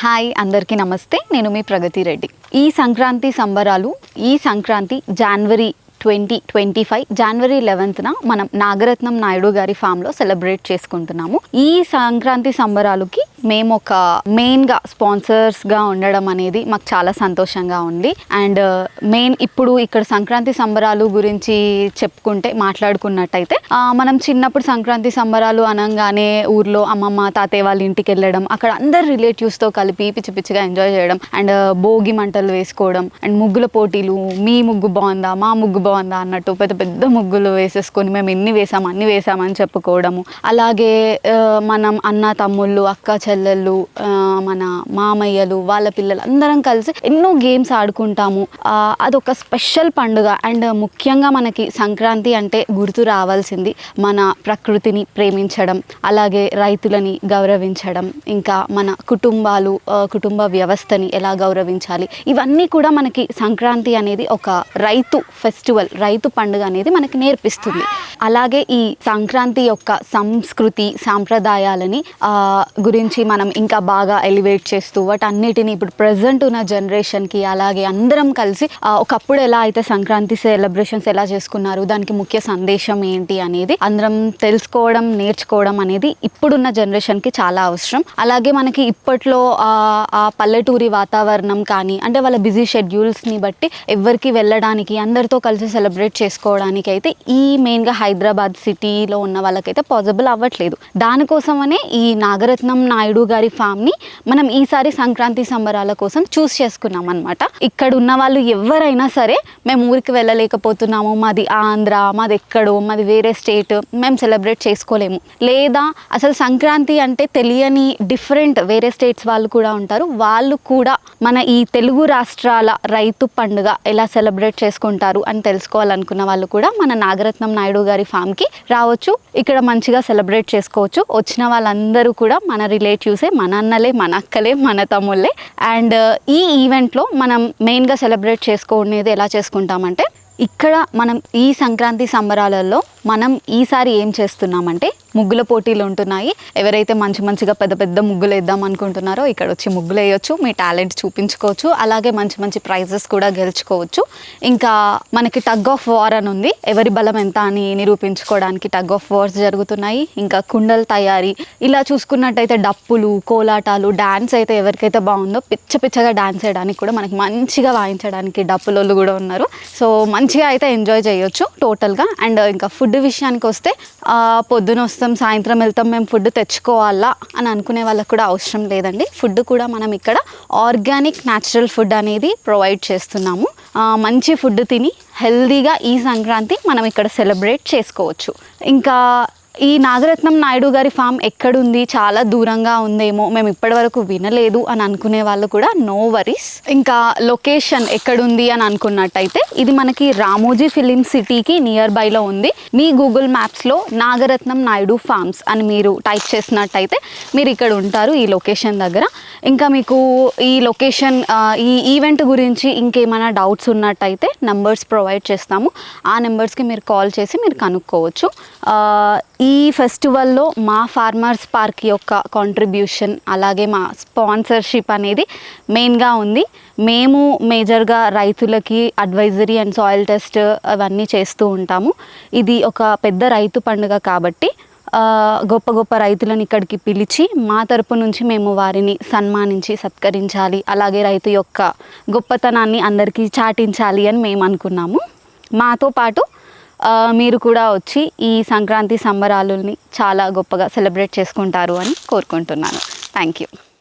Hi అందరికీ నమస్తే. నేను మీ ప్రగతి రెడ్డి. ఈ సంక్రాంతి సంబరాలు ఈ Sankranti January twenty twenty five January లెవెన్త్న మనం నాగరత్నం నాయుడు గారి ఫామ్లో సెలబ్రేట్ చేసుకుంటున్నాము. ఈ సంక్రాంతి సంబరాలకి మేము ఒక మెయిన్గా స్పాన్సర్స్గా ఉండడం అనేది మాకు చాలా సంతోషంగా ఉంది. అండ్ మెయిన్ uh, ఇప్పుడు ఇక్కడ సంక్రాంతి సంబరాలు గురించి చెప్పుకుంటే మాట్లాడుకున్నట్టయితే మనం చిన్నప్పుడు సంక్రాంతి సంబరాలు అనగానే ఊర్లో అమ్మమ్మ తాతయ్య వాళ్ళ ఇంటికి వెళ్ళడం అక్కడ అందరు రిలేటివ్స్తో కలిపి పిచ్చి పిచ్చిగా ఎంజాయ్ చేయడం అండ్ uh, భోగి మంటలు వేసుకోవడం అండ్ ముగ్గుల పోటీలు మీ ముగ్గు బాగుందా మా ముగ్గు బాగుందా అన్నట్టు పెద్ద పెద్ద ముగ్గులు వేసేసుకొని మేము ఎన్ని వేసాం అన్ని వేసామని చెప్పుకోవడము. అలాగే మనం అన్న తమ్ముళ్ళు అక్క చెల్లెళ్ళు మన మామయ్యలు వాళ్ళ పిల్లలు అందరం కలిసి ఎన్నో గేమ్స్ ఆడుకుంటాము. అదొక స్పెషల్ పండుగ. అండ్ ముఖ్యంగా మనకి సంక్రాంతి అంటే గుర్తు రావాల్సింది మన ప్రకృతిని ప్రేమించడం అలాగే రైతులని గౌరవించడం ఇంకా మన కుటుంబాలు కుటుంబ వ్యవస్థని ఎలా గౌరవించాలి. ఇవన్నీ కూడా మనకి సంక్రాంతి అనేది ఒక రైతు ఫెస్టివల్ రైతు పండుగ అనేది మనకి నేర్పిస్తుంది. అలాగే ఈ సంక్రాంతి యొక్క సంస్కృతి సాంప్రదాయాలని గురించి మనం ఇంకా బాగా ఎలివేట్ చేస్తూ వాటన్నిటిని ఇప్పుడు ప్రజెంట్ ఉన్న జనరేషన్కి అలాగే అందరం కలిసి ఒకప్పుడు ఎలా అయితే సంక్రాంతి సెలబ్రేషన్స్ ఎలా చేసుకున్నారు దానికి ముఖ్య సందేశం ఏంటి అనేది అందరం తెలుసుకోవడం నేర్చుకోవడం అనేది ఇప్పుడున్న జనరేషన్కి చాలా అవసరం. అలాగే మనకి ఇప్పట్లో ఆ పల్లెటూరి వాతావరణం కానీ అంటే వాళ్ళ బిజీ షెడ్యూల్స్ని బట్టి ఎవరికి వెళ్ళడానికి అందరితో కలిసి సెలబ్రేట్ చేసుకోవడానికి అయితే ఈ మెయిన్గా హైదరాబాద్ సిటీలో ఉన్న వాళ్ళకైతే పాసిబుల్ అవ్వట్లేదు. దానికోసమనే ఈ నాగరత్నం నాయుడు గారి ఫామ్ని మనం ఈసారి సంక్రాంతి సంబరాల కోసం చూస్ చేసుకున్నాం అనమాట ఇక్కడ ఉన్న వాళ్ళు ఎవరైనా సరే మేము ఊరికి వెళ్ళలేకపోతున్నాము. మాది ఆంధ్ర మాది ఎక్కడో మాది వేరే స్టేట్ మేము సెలబ్రేట్ చేసుకోలేము. లేదా అసలు సంక్రాంతి అంటే తెలియని డిఫరెంట్ వేరే స్టేట్స్ వాళ్ళు కూడా ఉంటారు. వాళ్ళు కూడా మన ఈ తెలుగు రాష్ట్రాల రైతు పండుగ ఎలా సెలబ్రేట్ చేసుకుంటారు అని తెలుసు తెలుసుకోవాలనుకున్న వాళ్ళు కూడా మన నాగరత్నం నాయుడు గారి ఫామ్కి రావచ్చు. ఇక్కడ మంచిగా సెలబ్రేట్ చేసుకోవచ్చు. వచ్చిన వాళ్ళందరూ కూడా మన రిలేటివ్సే మన అన్నలే మన అక్కలే మన తమ్ముళ్ళే. అండ్ ఈ ఈవెంట్లో మనం మెయిన్గా సెలబ్రేట్ చేసుకునేది ఎలా చేసుకుంటామంటే ఇక్కడ మనం ఈ సంక్రాంతి సంబరాలలో మనం ఈసారి ఏం చేస్తున్నామంటే ముగ్గుల పోటీలు ఉంటున్నాయి. ఎవరైతే మంచి మంచిగా పెద్ద పెద్ద ముగ్గులు వేద్దాం అనుకుంటున్నారో ఇక్కడ వచ్చి ముగ్గులు వేయొచ్చు. మీ టాలెంట్ చూపించుకోవచ్చు. అలాగే మంచి మంచి ప్రైజెస్ కూడా గెలుచుకోవచ్చు. ఇంకా మనకి టగ్ ఆఫ్ వార్ అని ఉంది. ఎవరి బలం ఎంత అని నిరూపించుకోవడానికి టగ్ ఆఫ్ వార్స్ జరుగుతున్నాయి. ఇంకా కుండల తయారీ. ఇలా చూసుకున్నట్టయితే డప్పులు కోలాటాలు డ్యాన్స్ అయితే ఎవరికైతే బాగుందో పిచ్చ పిచ్చగా డ్యాన్స్ వేయడానికి కూడా మనకి మంచిగా వాయించడానికి డప్పులోళ్ళు కూడా ఉన్నారు. సో మంచిగా అయితే ఎంజాయ్ చేయొచ్చు టోటల్గా. అండ్ ఇంకా ఫుడ్ ఫుడ్ విషయానికి వస్తే పొద్దున వస్తాం సాయంత్రం వెళ్తాం మేము ఫుడ్ తెచ్చుకోవాలా అని అనుకునే వాళ్ళకి కూడా అవసరం లేదండి. ఫుడ్ కూడా మనం ఇక్కడ ఆర్గానిక్ న్యాచురల్ ఫుడ్ అనేది ప్రొవైడ్ చేస్తున్నాము. మంచి ఫుడ్ తిని హెల్దీగా ఈ సంక్రాంతి మనం ఇక్కడ సెలబ్రేట్ చేసుకోవచ్చు. ఇంకా ఈ నాగరత్నం నాయుడు గారి ఫామ్ ఎక్కడుంది? చాలా దూరంగా ఉందేమో. మేము ఇప్పటివరకు వినలేదు అని అనుకునే వాళ్ళు కూడా నో వరీస్ ఇంకా లొకేషన్ ఎక్కడుంది అని అనుకున్నట్టయితే ఇది మనకి రామోజీ ఫిలిం సిటీకి నియర్ బైలో ఉంది. మీ గూగుల్ మ్యాప్స్లో నాగరత్నం నాయుడు ఫార్మ్స్ అని మీరు టైప్ చేసినట్టయితే మీరు ఇక్కడ ఉంటారు ఈ లొకేషన్ దగ్గర. ఇంకా మీకు ఈ లొకేషన్ ఈ ఈవెంట్ గురించి ఇంకేమైనా డౌట్స్ ఉన్నట్టయితే నెంబర్స్ ప్రొవైడ్ చేస్తాము. ఆ నెంబర్స్కి మీరు కాల్ చేసి మీరు కనుక్కోవచ్చు. ఈ ఫెస్టివల్లో మా ఫార్మర్స్ పార్క్ యొక్క కాంట్రిబ్యూషన్ అలాగే మా స్పాన్సర్షిప్ అనేది మెయిన్గా ఉంది. మేము మేజర్గా రైతులకి అడ్వైజరీ అండ్ సాయిల్ టెస్ట్ అవన్నీ చేస్తూ ఉంటాము. ఇది ఒక పెద్ద రైతు పండుగ కాబట్టి గొప్ప గొప్ప రైతులను ఇక్కడికి పిలిచి మా తరపు నుంచి మేము వారిని సన్మానించి సత్కరించాలి అలాగే రైతు యొక్క గొప్పతనాన్ని అందరికీ చాటించాలి అని మేము అనుకున్నాము. మాతో పాటు మీరు కూడా వచ్చి ఈ సంక్రాంతి సంబరాలని చాలా గొప్పగా సెలబ్రేట్ చేసుకుంటారు అని కోరుకుంటున్నాను. Thank you